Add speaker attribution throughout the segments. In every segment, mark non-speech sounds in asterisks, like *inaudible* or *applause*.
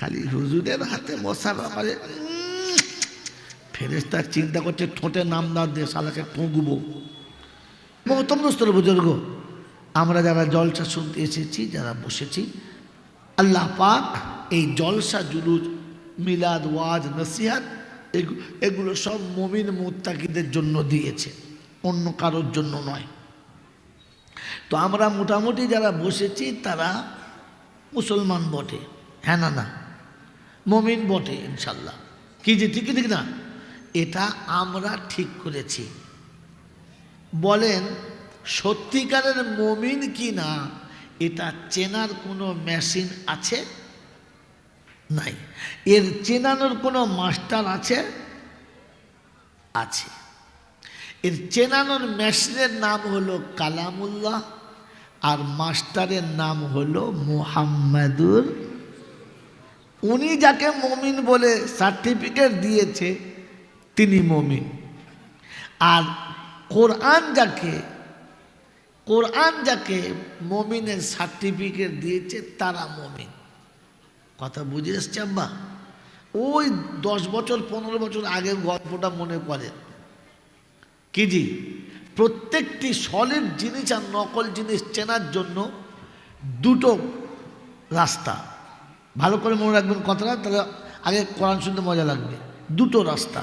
Speaker 1: খালি হুজুরের হাতে মশার ব্যাপারে ফেরেস্তার চিন্তা করছে, ঠোঁটে নাম না দিয়ে শালাকে ঠুকবো মহতম দোস্তর বুজুর্গ, আমরা যারা জলসা শুনতে এসেছি, যারা বসেছি, আল্লাহ পাক এই জলসা জুলুস, মিলাদ, ওয়াজ, নসিহাত, এগু- এগুলো সব মমিন মুত্তাকিদের জন্য দিয়েছে, অন্য কারোর জন্য নয়। তো আমরা মোটামুটি যারা বসেছি, তারা মুসলমান বটে হ্যাঁ না না? মমিন বটে, ইনশাল্লাহ। কি যে ঠিক ঠিক না? এটা আমরা ঠিক করেছি। বলেন, সত্যিকারের মমিন কি না, এটা চেনার কোনো মেশিন আছে? নাই। এর চেনানোর কোনো মাস্টার আছে? আছে। এর চেনানোর মেশিনের নাম হলো কালামুল্লাহ, আর মাস্টারের নাম হলো মুহাম্মাদুর উনি যাকে মমিন বলে সার্টিফিকেট দিয়েছে, তিনি মমিন। আর কোরআন যাকে কোরআন যাকে মমিনের সার্টিফিকেট দিয়েছে, তারা মমিন। কথা বুঝে এসছে আব্বা? ওই দশ বছর, পনেরো বছর আগের গল্পটা মনে করেন কি জি? প্রত্যেকটি সলিড জিনিস আর নকল জিনিস চেনার জন্য দুটো রাস্তা। ভালো করে মনে রাখবেন কথাটা, তাহলে আগে কোরআন শুনতে মজা লাগবে। দুটো রাস্তা।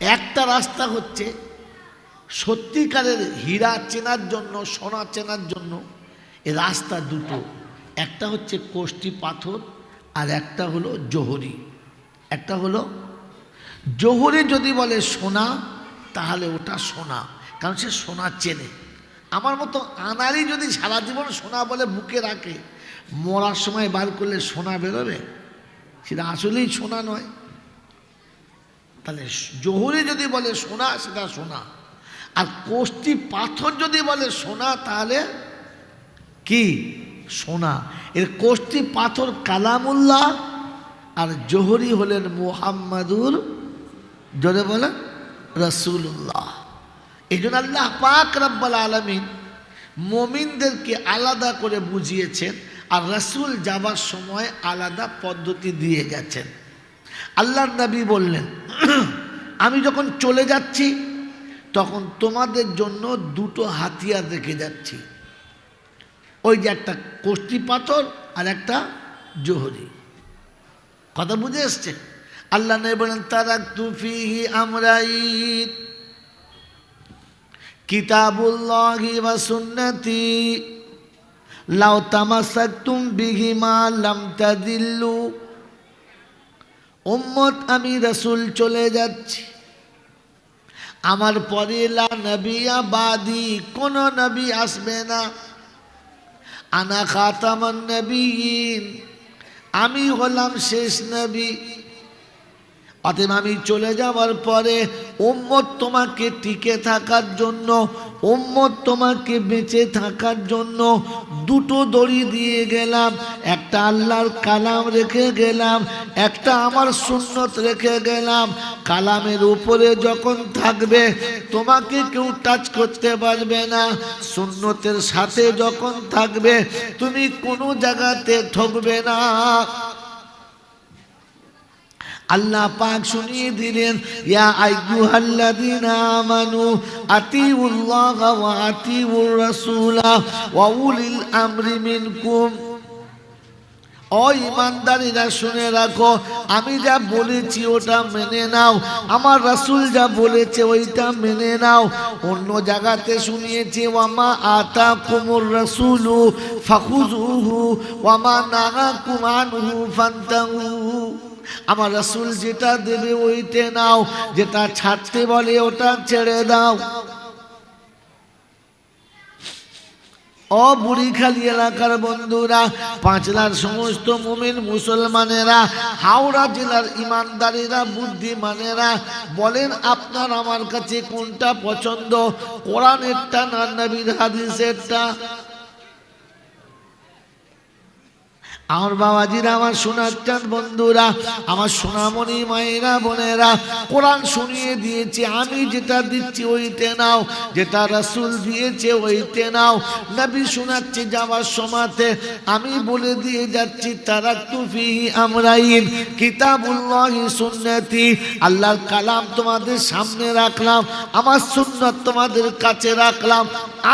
Speaker 1: একটা রাস্তা হচ্ছে সত্যিকারের হীরা চেনার জন্য, সোনা চেনার জন্য, এ রাস্তা দুটো। একটা হচ্ছে কোষ্টি পাথর, আর একটা হলো জোহরি। একটা হলো জোহরি যদি বলে সোনা, তাহলে ওটা সোনা, কারণ সে সোনা চেনে। আমার মতো আনারই যদি সারা জীবন সোনা বলে বুকে রাখে মরার সময় বার করলে সোনা বেরোবে? সেটা আসলেই সোনা নয়। তাহলে জোহরি যদি বলে সোনা, সেটা সোনা। আর কোষ্টি পাথর যদি বলে সোনা, তাহলে কি? সোনা। এর কোষ্টি পাথর কালামুল্লাহ আর জোহরি হলেন মুহাম্মাদুর, জোরে বলেন রসুল্লাহ এই জন্য আল্লাহ পাক রব্বাল আলমিন মমিনদেরকে আলাদা করে বুঝিয়েছেন। আর রসুল যাবার সময় আলাদা পদ্ধতি দিয়ে গেছেন। আল্লাহর নবী বললেন, *clears throat* আমি যখন চলে যাচ্ছি, তখন তোমাদের জন্য দুটো হাতিয়ার রেখে যাচ্ছি। ওই যে একটা কোষ্টি পাথর আর একটা জোহরি। কথা বুঝে এসছে? আল্লাহ নবী বলেন তারা তুফি আমরাই কিতাবুল্লাহি ওয়া সুন্নতি। লাউ তামাসাকতুম বিহিমা লাম তাদিল্লু। উম্মত, আমি রসুল চলে যাচ্ছি। আমার পরে লা নবিয়া বাদি কোন নবী আসবে না। আনা খাতামান নবীন, আমি হলাম শেষ নবী। অতএব আমি চলে যাওয়ার পরে উম্মত তোমাকে টিকে থাকার জন্য, উম্মত তোমাকে বেঁচে থাকার জন্য দুটো দড়ি দিয়ে গেলাম, একটা আল্লাহর কালাম রেখে গেলাম, একটা আমার সুন্নত রেখে গেলাম। কালামের উপরে যখন থাকবে, তোমাকে কেউ টাচ করতে পারবে না। সুন্নতের সাথে যখন থাকবে, তুমি কোনো জায়গাতে ঠকবে না। আল্লাহ পাক শুনিয়ে দিলেন, ইয়া আইয়ুহাল্লাযীনা আমানু, আতিউল্লাহ ওয়া আতিউর রাসূলা ওয়া উলিল আমরি মিনকুম। ও ইমানদারিরা শুনে রাখো, আমি যা বলেছি ওটা মেনে নাও, আমার রাসূল যা বলেছে ওইটা মেনে নাও। অন্য জায়গাতে শুনিয়েছি, ওয়ামা আতা কুমুর রাসূলু ফাখুজুহু ওয়ামা নাহাকুম আনহু ফান্তাহু। আমার রাসূল যেটা দেবে ওইতে নাও, যেটা ছাড়তে বলে ওটা ছেড়ে দাও। ও এলাকার বন্ধুরা, পাঁচলার সমস্ত মুমিন মুসলমানেরা, হাওড়া জেলার ইমানদারেরা, বুদ্ধিমানেরা, বলেন আপনার আমার কাছে কোনটা পছন্দ? কোরআনেরটা না নবীর হাদিসেরটা? আমার বাবাজিরা, আমার সোনার বন্ধুরা, আমার সোনামণি মায়েরা, বোনেরা, কোরআন শুনিয়ে দিয়েছে, আমি যেটা দিচ্ছি ওইতে নাও, যেটা রাসূল দিয়েছে ওইতে নাও। নবী শোনাচ্ছে যাওয়ার সময়তে, আমি বলে দিয়ে যাচ্ছি তারা তুফিহি আমরাইন, কিতাবুল্লাহি সুন্নতি, আল্লাহর কালাম তোমাদের সামনে রাখলাম, আমার সুন্নত তোমাদের কাছে রাখলাম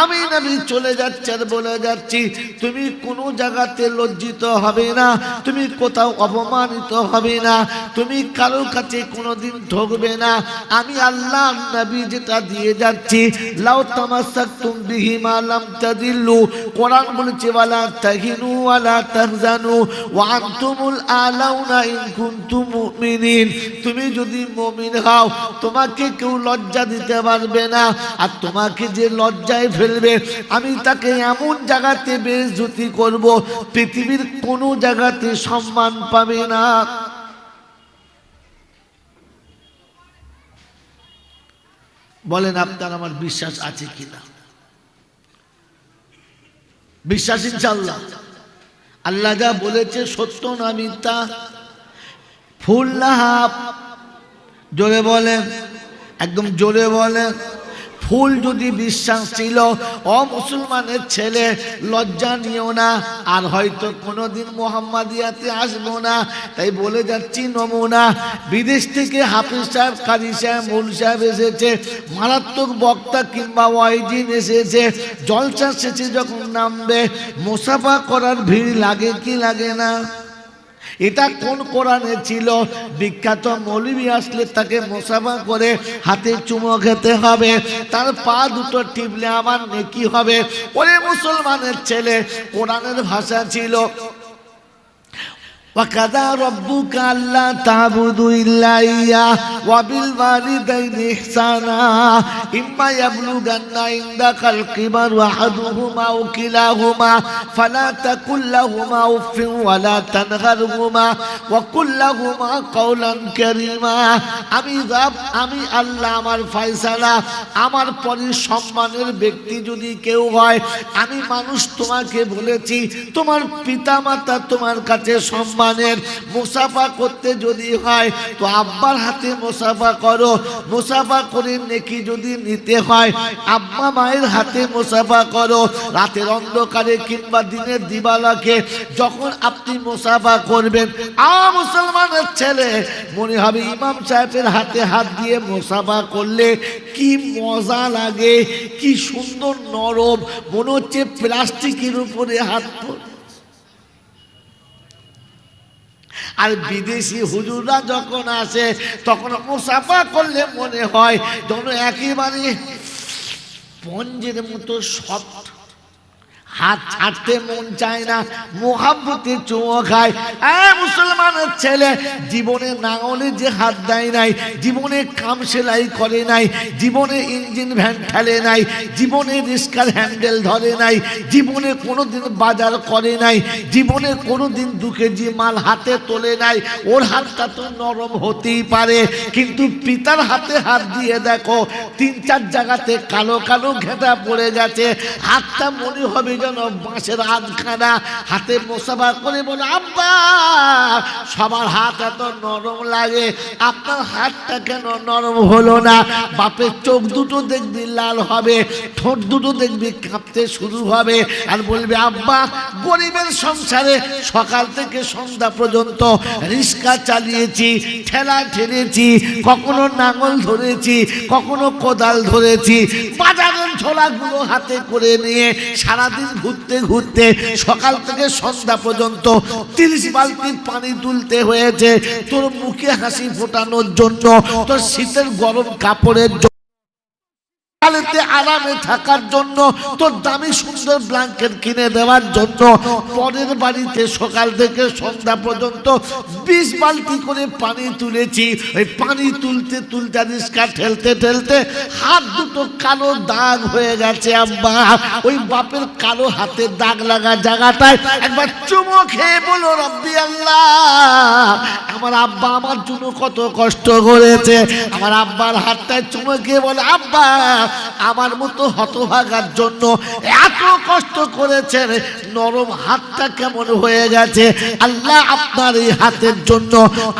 Speaker 1: আমি নবী চলে যাচ্ছি আর বলে যাচ্ছি। তুমি কোনো জায়গাতে লজ্জিত হবে না, তুমি কোথাও অপমানিত হবে না, তুমি কারোর কাছে কোনোদিন ঠকবে না। আমি আল্লাহ নবী যেটা দিয়ে যাচ্ছি, লাউ তামাসাকতুম বিহি মা লাম তাদিল্লু। কোরআন বলেছে, ওয়ালা তাহিনু ওয়ালা তাহজানু, ওয়া আনতুমুল আলাউনা ইন কুনতুম মুমিনিন। তুমি যদি মুমিন হও, তোমাকে কেউ লজ্জা দিতে পারবে না। আর তোমাকে যে লজ্জায় ফেলবে। আমি তাকে এমন জায়গাতে বেজুতি করব, পৃথিবীর কোনো জায়গাতে সম্মান পাবে না। বলেন, আপনার আমার বিশ্বাস আছে কিনা? বিশ্বাস ইনশাল্লাহ আল্লাহ যা বলেছে সত্য না মিথ্যা? ফুল না হাফ। জোরে বলেন, একদম জোরে বলেন। ফুল যদি বিশ্বাস ছিল, অ মুসলমানের ছেলে, লজ্জা নিও না। আর হয়তো কোনোদিন মোহাম্মদিয়াতে আসব না। তাই বলে যাচ্ছি, নমুনা। বিদেশ থেকে হাফিজ সাহেব, কাজী সাহেব, মুল সাহেব এসেছে। মারাত্মক বক্তা কিংবা ওয়াইজিন এসেছে। জলসা শেষে যখন নামবে, মোসাফা করার ভিড় লাগে কি লাগে না? এটা কোন কোরআনে ছিল? বিখ্যাত মৌলবী আসলে তাকে মোসাফা করে হাতে চুমো খেতে হবে। তার পা দুটো টিপলে আমার নেকি হবে। ওরে মুসলমানের ছেলে, কোরআনের ভাষা ছিল وكذا ربك ألا تعبدوا إلا إياه وبالوالدين إحسانا إما يبلغن عندك الكبر أحدهما أو كلاهما فلا تقل لهما أف ولا تنهرهما وقل لهما قولا كريما আমি রব আমি আল্লাহ আমার ফয়সালা আমার পরে সম্মানের ব্যক্তি যদি কেউ হয় আমি মানুষ তোমাকে বলেছি তোমার পিতামাতা তোমার কাছে সম্মানের মুসাফা করতে যদি হয়, তো আব্বার হাতে মুসাফা করো। মুসাফা করে নেকি যদি নিতে হয়, আব্বা মায়ের হাতে মুসাফা করো। রাতের অন্ধকারে কিংবা দিনের দিবালাকে যখন আপনি মুসাফা করবেন, আ মুসলমানের ছেলে, মনে হবে ইমাম সাহেবের হাতে হাত দিয়ে মুসাফা করলে কি মজা লাগে, কি সুন্দর নরম, মনে হচ্ছে প্লাস্টিকের উপরে হাত পড়ে আর বিদেশি হুজুররা যখন আসে, তখন মুসাফা করলে মনে হয় যেন একেবারে পঞ্জের মতো সফট হাত ছাড়তে মন চায় না, মোহাব্বতে চুমো খায়। মুসলমানের ছেলে জীবনে নাঙলে যে হাত দেয় নাই, জীবনে কাম সেলাই করে নাই, জীবনে ইঞ্জিন ভ্যান ঠেলে নাই, জীবনে রিস্কার হ্যান্ডেল ধরে নাই, জীবনে কোনোদিন বাজার করে নাই, জীবনে কোনোদিন দু কেজি মাল হাতে তোলে নাই। ওর হাতটা তো নরম হতেই পারে, কিন্তু পিতার হাতে হাত দিয়ে দেখো, তিন চার জায়গাতে কালো কালো ঘেঁটা পড়ে গেছে, হাতটা মনে হবে যেন বাঁশের আধখানা হাতে মোসাফা করে বলে, আব্বা, সবার হাত এত নরম লাগে, আপনার হাতটা কেন নরম হলো না? বাপের চোখ দুটো দেখবি লাল হবে, ঠোঁট দুটো দেখবি কাঁপতে শুরু হবে। আর বলবে, আব্বা, গরিবের সংসারে সকাল থেকে সন্ধ্যা পর্যন্ত রিক্সা চালিয়েছি, ঠেলা ঠেলেছি, কখনো নাঙল ধরেছি, কখনো কোদাল ধরেছি। বাজারের ছোলাগুলো হাতে করে নিয়ে সারাদিন ঘুরতে ঘুরতে সকাল থেকে সন্ধ্যা পর্যন্ত তিরিশ বালতি পানি তুলতে হয়েছে। তোর মুখে হাসি ফোটানোর জন্য তোর শীতের গরম কাপড়ের জন্য আরামে থাকার জন্য, তোর দামি সুন্দর ব্ল্যাঙ্কেট কিনে দেওয়ার জন্য, পরের বাড়িতে সকাল থেকে সন্ধ্যা পর্যন্ত বিশ বালতি করে পানি তুলেছি। ওই পানি তুলতে তুলতে রিস্কা ঠেলতে ঠেলতে হাত দুটো কালো দাগ হয়ে গেছে আব্বা। ওই বাপের কালো হাতে দাগ লাগা জায়গাটায় একবার চুমো খেয়ে বলো, রব্বি আল্লাহ আমার আব্বা আমার জন্য কত কষ্ট করেছে। আমার আব্বার হাতটায় চুমকে বলে, আব্বা, আমার মতো হতভাগার জন্য এত কষ্ট করেছেন। নরম হাতটা কেমন হয়ে গেছে। আল্লাহ আপনার এই হাতের জন্য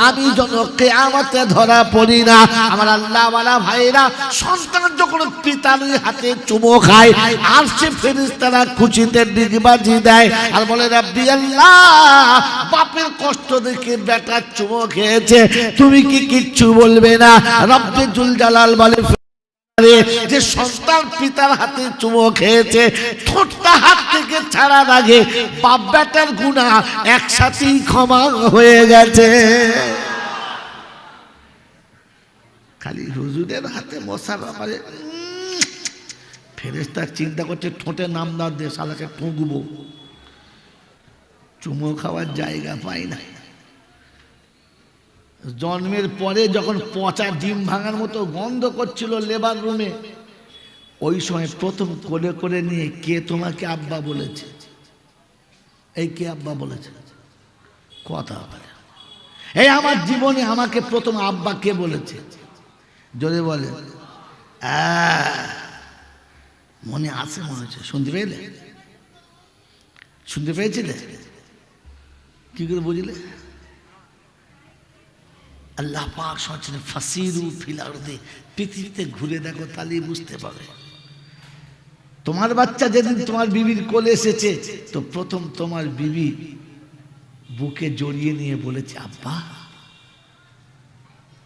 Speaker 1: আমি যেন কেয়ামতে ধরা পড়ি না। আমার আল্লাহ ওয়ালা ভাইরা সন্তান যখন পিতার হাতে চুমো খায়, আর সে ফেরিস্তারা খুশিতে ডিগবাজি দেয়। আর বলে, রাব্বি আল্লাহ, বাপের কষ্ট দেখে বেটার চুমো খেয়েছে, তুমি কি কিচ্ছু বলবে না? জুল জালাল বলে যে সন্তান পিতার হাতে চুমো খেয়েছে, ঠোঁটটা হাত থেকে বাপ বেটার গুণা একসাথেই ক্ষমা হয়ে গেছে। খালি হুজুরের হাতে মশার ব্যাপারে ফেরেস্তার চিন্তা করছে, ঠোঁটে নাম দাও দিয়ে শালাকে ঠুকবো। চুমো খাওয়ার জায়গা পাই না জন্মের পরে যখন পচা ডিম ভাঙার মতো গন্ধ করছিল লেবার রুমে, ওই সময় প্রথম কোলে করে নিয়ে কে তোমাকে আব্বা বলেছে? এই কে আব্বা বলেছে? কথা বলে। এই আমার জীবনে আমাকে প্রথম আব্বা কে বলেছে? যদি বলে। মনে আছে, মনে হচ্ছে শুনতে পেলে শুনতে পেয়েছিলে? কি করে বুঝলে? আল্লাহ পাক সচেতন ফাসিরু ফিল আরদে, পৃথিবীতে ঘুরে দেখো তাহলেই বুঝতে পারবে। তোমার বাচ্চা যেদিন তোমার বিবির কোলে এসেছে, তো প্রথম তোমার বিবি বুকে জড়িয়ে নিয়ে বলেছে, আব্বা,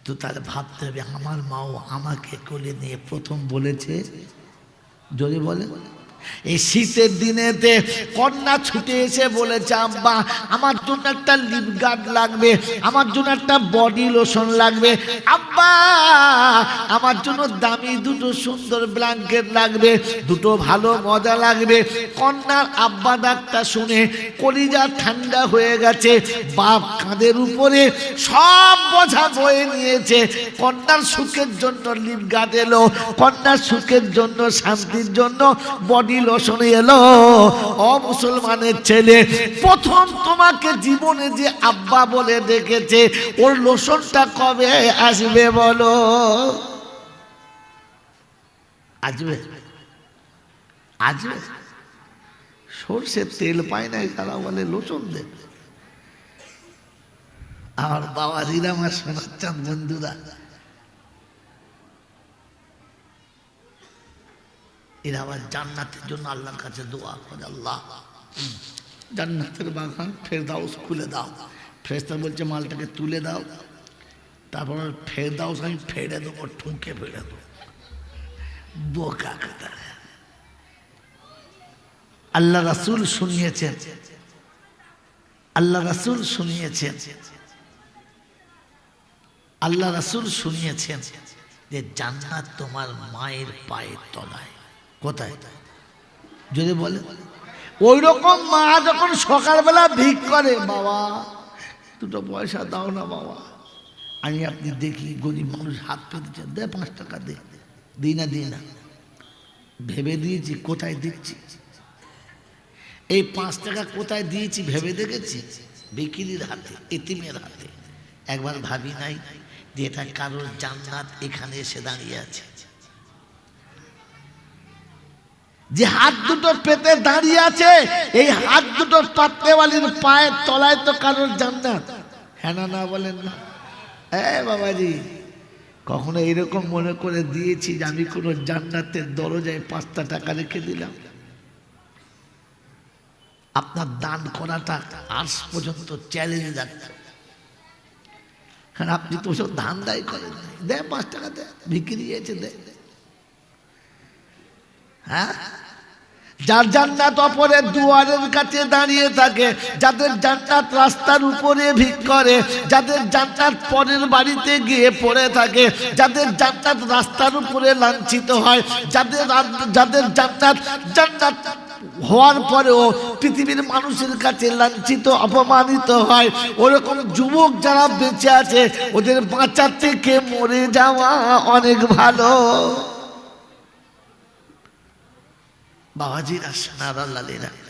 Speaker 1: তো তাহলে ভাবতে হবে, আমার মাও আমাকে কোলে নিয়ে প্রথম বলেছে যদি বলে। এই শীতের দিনেতে কন্যা ছুটে এসে বলেছে, আব্বা, আমার জন্য একটা লিপ গার্ড লাগবে, আমার জন্য একটা বডি লোশন লাগবে। আব্বা, আমার জন্য দামি দুটো সুন্দর ব্ল্যাঙ্কেট লাগবে, দুটো ভালো মজা লাগবে। কন্যার আব্বা ডাকটা শুনে কলিজা ঠান্ডা হয়ে গেছে, বাপ কাঁধের উপরে সব বোঝা বয়ে নিয়েছে। কন্যার সুখের জন্য লিপ গার্ড এলো, কন্যার সুখের জন্য, শান্তির জন্য বডি লোশন এলো, ও মুসলমানের ছেলে, প্রথম তোমাকে জীবনে যে আব্বা বলে ডেকেছে, ওর কবে আসবে বলো? আসবে। আসবে। সর্ষের তেল পায় না তারা বলে লোচন দেবে আর বাবা রিরা আমার শোনাচ্ছেন বন্ধুরা এরা আবার জান্নাতের জন্য আল্লাহর কাছে দোয়া করে, আল্লাহ। জান্নাতের বাগান ফেরদাউস খুলে দাও। ফেরেস্তা বলছে, মালটাকে তুলে দাও। তারপর ফেরদাউস আমি ফেড়ে দেবো, ঠুঁকে ফেড়ে দেবো। বোকা কথা। আল্লাহ রাসুল শুনিয়েছেন। আল্লাহ রাসুল শুনিয়েছেন। আল্লাহ রাসুল শুনিয়েছেন যে জান্নাত তোমার মায়ের পায়ের তলায়। কোথায়? যদি বলে ওই রকম মা যখন সকালবেলা ভিক করে, বাবা, দুটো পয়সা দাও না, বাবা, আমি আপনি দেখি গরিব মানুষ হাত পেতেছে, দে পাঁচ টাকা দে, দিই না দিই না। ভেবে দিয়েছি, কোথায় দিচ্ছি? এই পাঁচ টাকা কোথায় দিয়েছি ভেবে দেখেছি? বিকিরির হাতে, এতিমের হাতে। একবার ভাবি নাই যে এটা কারোর জান্নাত এখানে এসে দাঁড়িয়ে আছে। যে হাত দুটো পেতে দাঁড়িয়ে আছে, এই হাত দুটো পাত্রেওয়ালির পায়ের তলায় তো কারোর জান্নাত। হ্যাঁ না বলেন না। হ্যাঁ বাবাজি, কখনো এরকম মনে করে দিয়েছি যে আমি কোনো জান্নাতের দরজায় পাঁচটা টাকা রেখে দিলাম। আপনার দান করাটা আজ পর্যন্ত চ্যালেঞ্জ রাখছে কারণ আপনি তো সব ধান দায় করেন নাই। দে পাঁচ টাকা দে বিক্রি হয়েছে দে হ্যাঁ? যার জান্নাত অপরের দুয়ারের কাছে দাঁড়িয়ে থাকে, যাদের জান্নাত রাস্তার উপরে ভিক করে, যাদের জান্নাত পরের বাড়িতে গিয়ে পড়ে থাকে, যাদের জান্নাত রাস্তার উপরে লাঞ্ছিত হয়, যাদের যাদের জান্নাত জান্নাত হওয়ার পরেও পৃথিবীর মানুষের কাছে লাঞ্ছিত, অপমানিত হয়। ওরকম যুবক যারা বেঁচে আছে, ওদের বাঁচার থেকে মরে যাওয়া অনেক ভালো। বাবাজিরা সোনার লালেরা